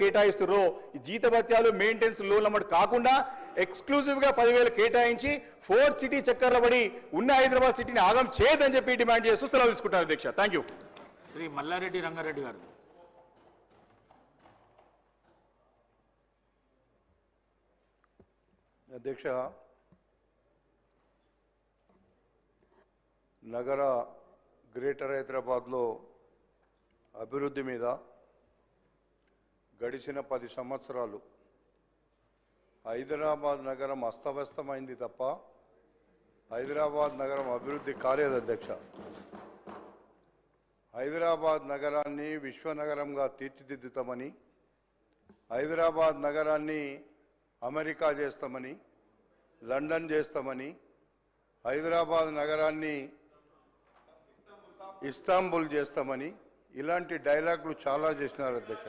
కేటాయిస్తుర్రో. ఈ జీతభత్యాలు మెయింటెనెన్స్ లోన్ల మటు కాకుండా ఎక్స్క్లూజివ్గా పదివేలు కేటాయించి ఫోర్త్ సిటీ చక్కర్ల పడి ఉన్న హైదరాబాద్ సిటీని ఆగం చేయదని చెప్పి డిమాండ్ చేస్తూ సెలవు తీసుకుంటారు అధ్యక్ష థ్యాంక్ యూ శ్రీ మల్లారెడ్డి రంగారెడ్డి గారు. అధ్యక్ష నగర గ్రేటర్ హైదరాబాద్లో అభివృద్ధి మీద గడిచిన పది సంవత్సరాలు. హైదరాబాద్ నగరం అస్తవ్యస్తమైంది తప్ప హైదరాబాద్ నగరం అభివృద్ధి కాలేదు అధ్యక్ష. హైదరాబాద్ నగరాన్ని విశ్వనగరంగా తీర్చిదిద్దుతామని హైదరాబాద్ నగరాన్ని అమెరికా చేస్తామని లండన్ చేస్తామని హైదరాబాద్ నగరాన్ని ఇస్తాంబుల్ చేస్తామని ఇలాంటి డైలాగులు చాలా చేసినారు అధ్యక్ష.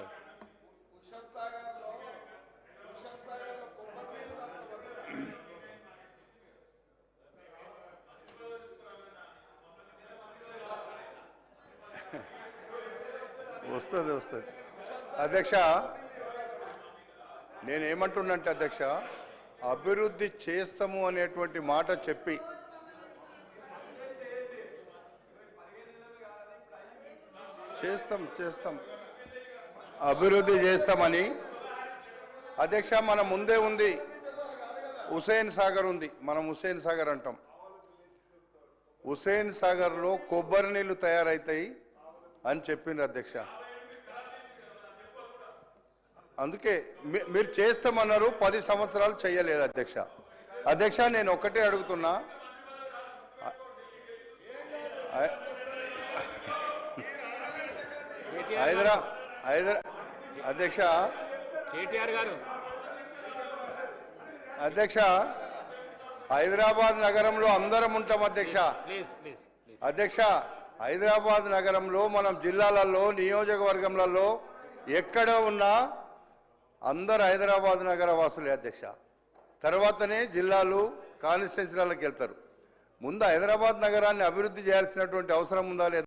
వస్తుంది వస్తుంది. అధ్యక్ష నేనేమంటున్నంటే అధ్యక్ష అభివృద్ధి చేస్తాము అనేటువంటి మాట చెప్పి చేస్తాం చేస్తాం. అభివృద్ధి చేస్తామని అధ్యక్ష మన ముందే ఉంది. హుసేన్ సాగర్ ఉంది. మనం హుసేన్ సాగర్ అంటాం. హుసేన్ సాగర్లో కొబ్బరి నీళ్ళు తయారవుతాయి అని చెప్పిండ్రు అధ్యక్ష. అందుకే మీరు చేస్తామన్నారు పది సంవత్సరాలు చేయలేదు అధ్యక్ష. అధ్యక్ష నేను ఒకటే అడుగుతున్నా. హైదరా హైదరా అధ్యక్ష. కేటీఆర్ గారు. అధ్యక్ష హైదరాబాద్ నగరంలో అందరం ఉంటాం అధ్యక్ష. అధ్యక్ష హైదరాబాద్ నగరంలో మనం జిల్లాలలో నియోజకవర్గంలలో ఎక్కడ ఉన్నా అందరు హైదరాబాద్ నగర వాసులే అధ్యక్ష. తర్వాతనే జిల్లాలు కాన్స్టిట్యున్సీలకు వెళ్తారు. ముందు హైదరాబాద్ నగరాన్ని అభివృద్ధి చేయాల్సినటువంటి అవసరం ఉందా లేదా